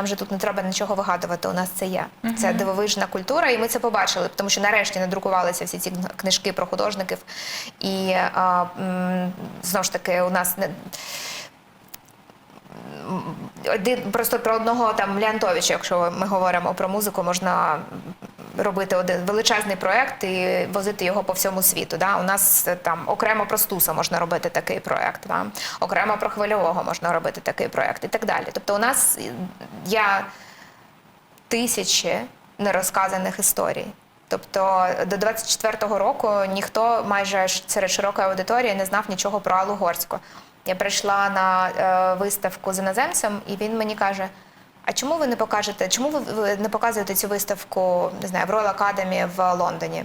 Нам вже тут не треба нічого вигадувати. У нас це є. Це дивовижна культура, і ми це побачили, тому що нарешті надрукувалися всі ці книжки про художників. І а, м, знову ж таки, у нас не. Один просто про одного там Леонтовича, якщо ми говоримо про музику, можна робити один величезний проект і возити його по всьому світу. Да? У нас е, там окремо про Стуса можна робити такий проект, да? окремо про хвильового можна робити такий проект і так далі. Тобто, у нас є тисячі нерозказаних історій. Тобто до 24-го року ніхто майже серед широкої аудиторії не знав нічого про Аллу Горську. Я прийшла на е, виставку з іноземцем, і він мені каже: а чому ви не покажете, чому ви, не показуєте цю виставку не знаю, в Royal Academy в Лондоні?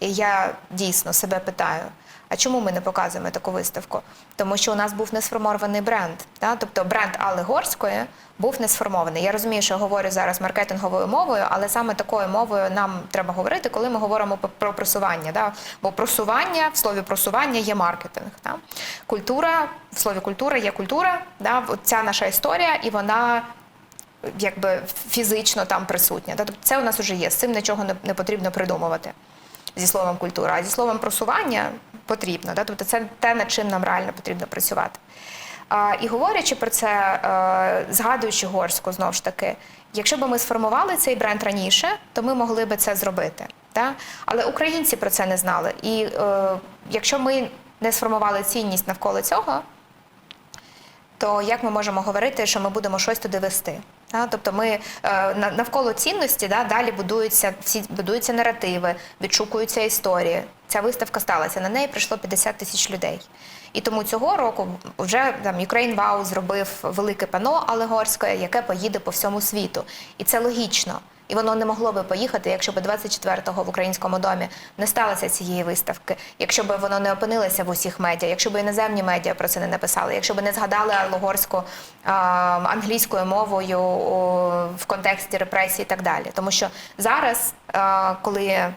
І я дійсно себе питаю: а чому ми не показуємо таку виставку? Тому що у нас був не сформований бренд. Да? Тобто бренд Алли Горської був не сформований. Я розумію, що я говорю зараз маркетинговою мовою, але саме такою мовою нам треба говорити, коли ми говоримо про просування. Да? Бо просування в слові просування є маркетинг. Да? Культура в слові культура є культура. Да? Ця наша історія, і вона якби фізично там присутня. Тобто це у нас вже є. З цим нічого не, потрібно придумувати зі словом культура, а зі словом просування потрібно. Тобто це те, над чим нам реально потрібно працювати. І говорячи про це, е, згадуючи горську, знову ж таки, якщо б ми сформували цей бренд раніше, то ми могли би це зробити. Да? Але українці про це не знали. І е, якщо ми не сформували цінність навколо цього, то як ми можемо говорити, що ми будемо щось туди вести? Да? Тобто ми е, на- навколо цінності да, далі будуються всі будуються наративи, відшукуються історії. Ця виставка сталася. На неї прийшло 50 тисяч людей. І тому цього року вже там Ukraine Wow зробив велике пано алегорське, яке поїде по всьому світу. І це логічно. І воно не могло би поїхати, якщо б 24-го в українському домі не сталося цієї виставки, якщо б воно не опинилося в усіх медіа, якщо б іноземні медіа про це не написали, якщо б не згадали Аллогорську англійською мовою в контексті репресій і так далі. Тому що зараз, коли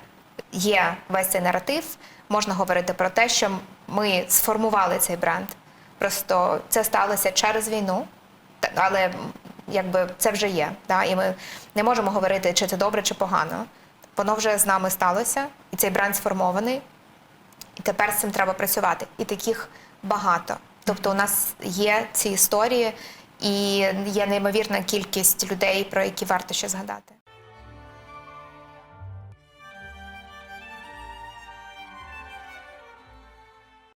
є весь цей наратив, можна говорити про те, що ми сформували цей бренд. Просто це сталося через війну, але якби це вже є. Да? І ми не можемо говорити, чи це добре, чи погано. Воно вже з нами сталося, і цей бренд сформований. І тепер з цим треба працювати. І таких багато. Тобто, у нас є ці історії, і є неймовірна кількість людей, про які варто ще згадати.